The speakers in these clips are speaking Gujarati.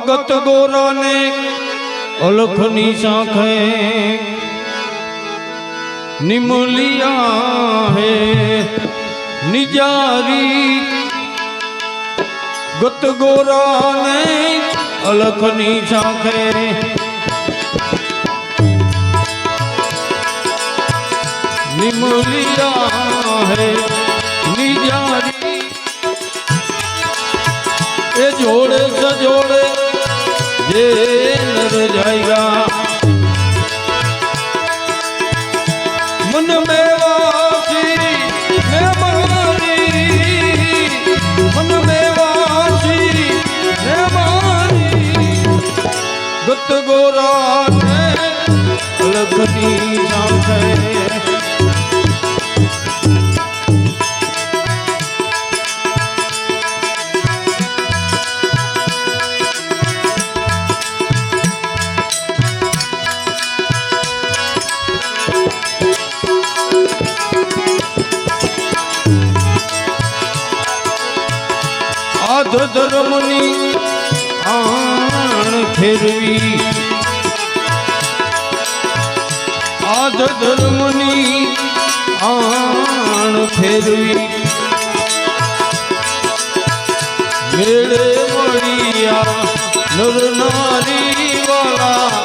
અવગત ગોરાને અલખની શાખે નિમલિયા હે, નિજારી. ગત ગોરાને અલખની શાખે નિમલિયા હે, નિજારી. એ જોડે સજોડે જે નર જાયગા. આધ ધર્મની આણ ફેરવી. મેળે મળ્યા નર નારી વાળા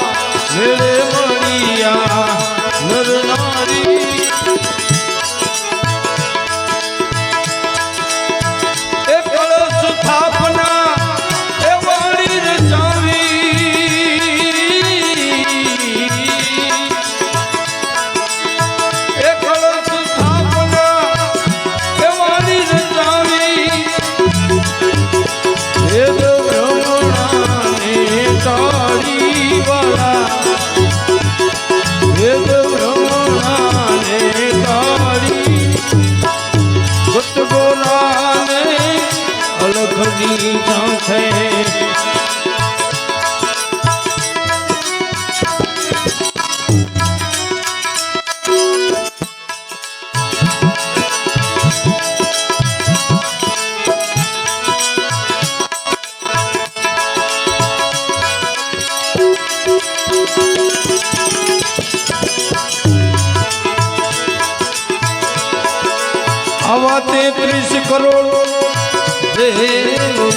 આવા તેત્રીસ કરોડ.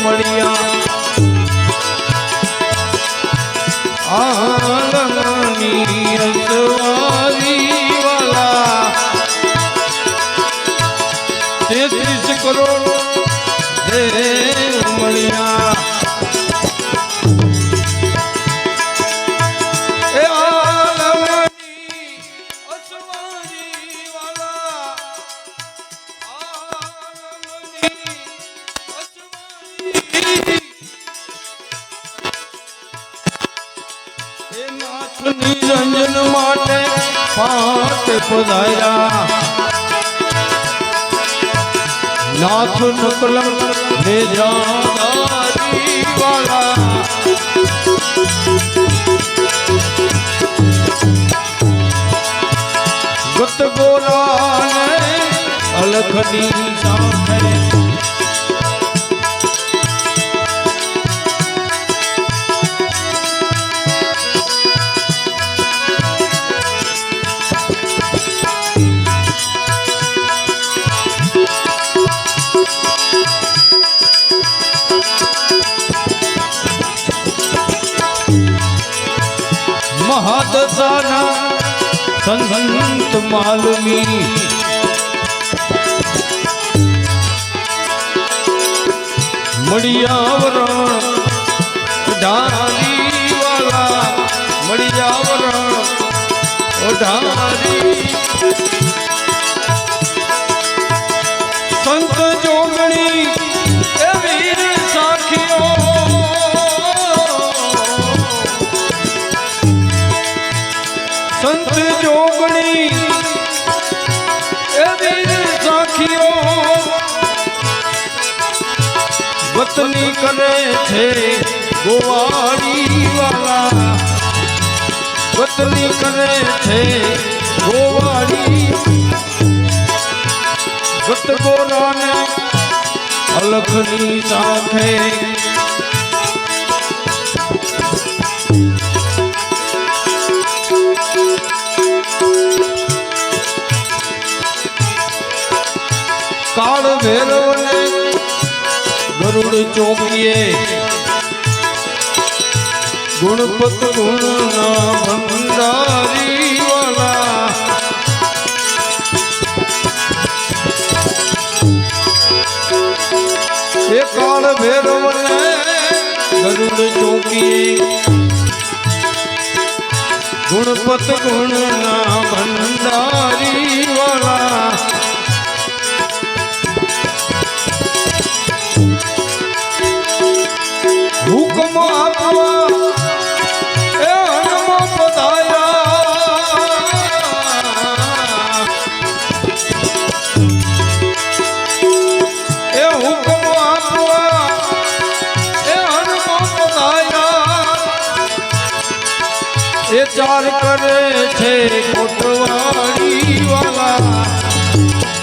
મળ્યા નિરંજન માટે પાત પધાર્યા. નાથ નકલમ ને જાદારી વાળા ગત ગોરાને અલખની સાંભળે માલમી મળિયાવરણ ઢારી વાલા મળિયાવરણ ઢારી પત્ની કરે છે ગોવાળી વાલા. પત્ની કરે છે ગોવાળી. ગતગોરાને અલખની સાથે. કાળ ભેર ગરુડ ચોકીએ ગુણપત ગુણના ભંડારી વાલા એ કાળ ભૈરવને ગરુડ ચોકીએ ગુણપત ગુણના ભંડારી વાળા કરે છે કોટવાડી વાલા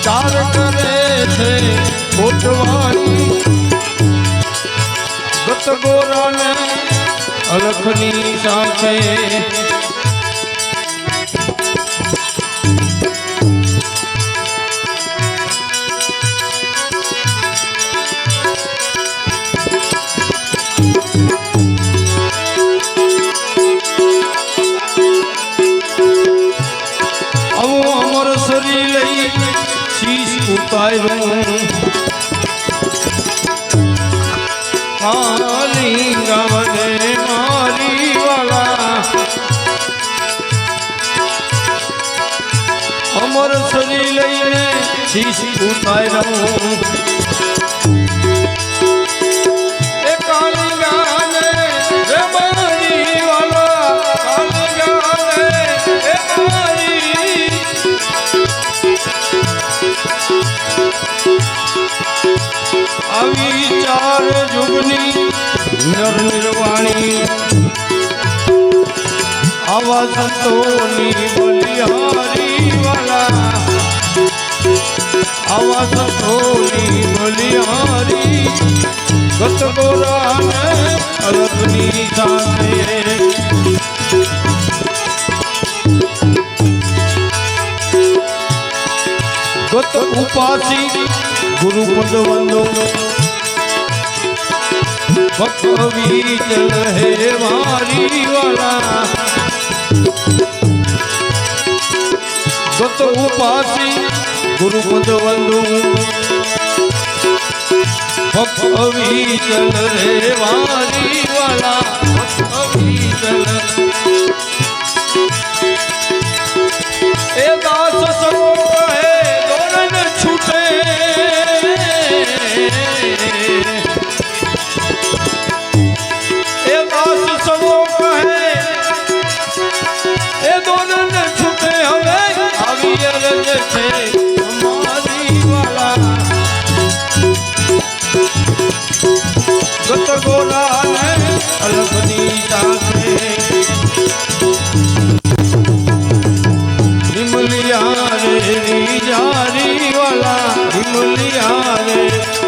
ચાર કરે છે કોટવાડી ગત ગોરાને અલખની સાથે મારી ગાવને મારી વાલા અમર શરીર લઈને શીશ ઉતાર્યું સંતોની બલિહારી વાલા આવા સંતોની બલિહારી ગત ગોરાને અલગની સાથે ગત ઉપાસી ગુરુપદ વંદો ભક્ત ચલ હે મારી વાલા ગત ઉપાસી ગુરુપદ વંદો. ભક્તિ ચલ રે વાલા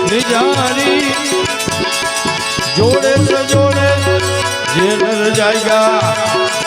નિજારી રે જોડે જે નર જાયગા.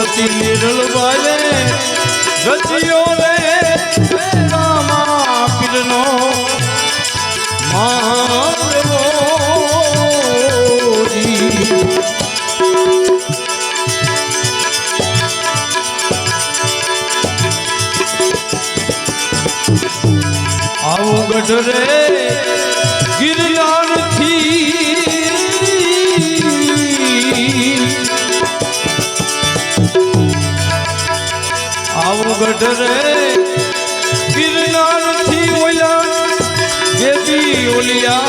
સતી નિરલ બાલે રચિયો રે રામા પીરનો આવું ગઢ રે આવું ગઢ રે. ગિરનારથી ઓલા જેથી ઓલિયા.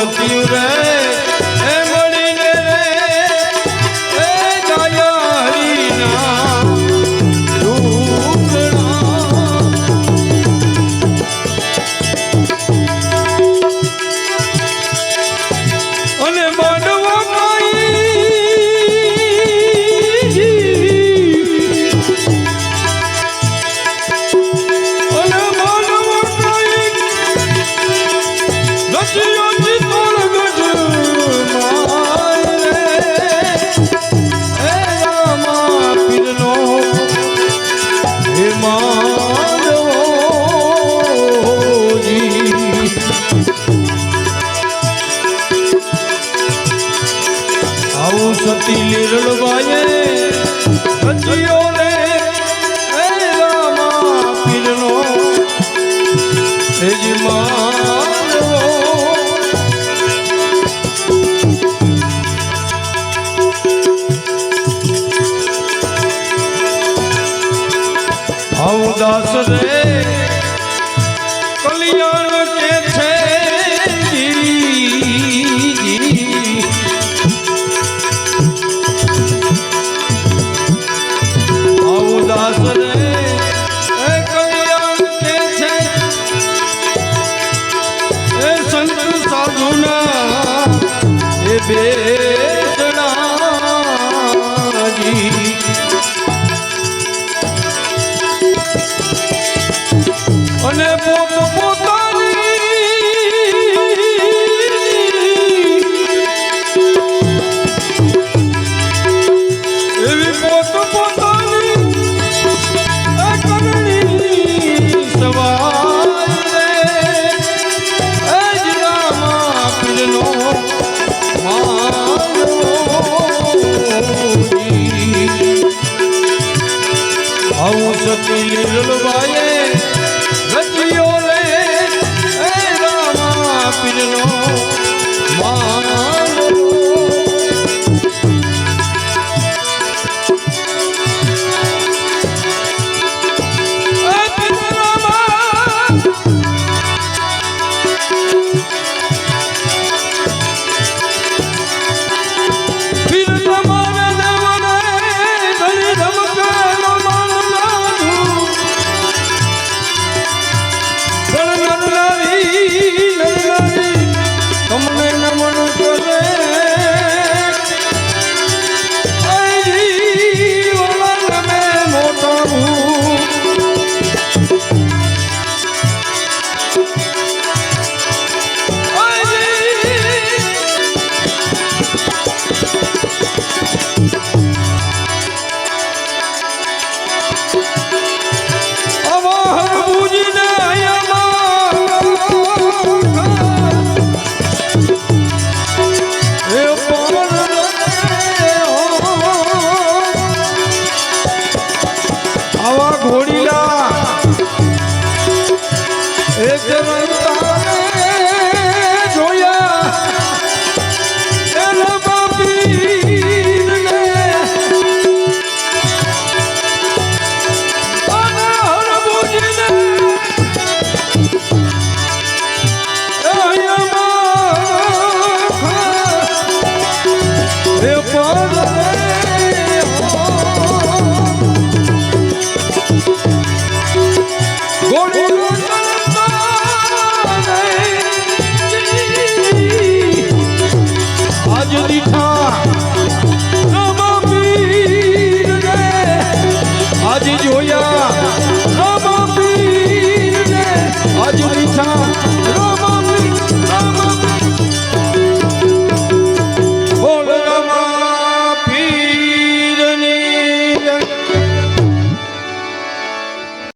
लतियूं रे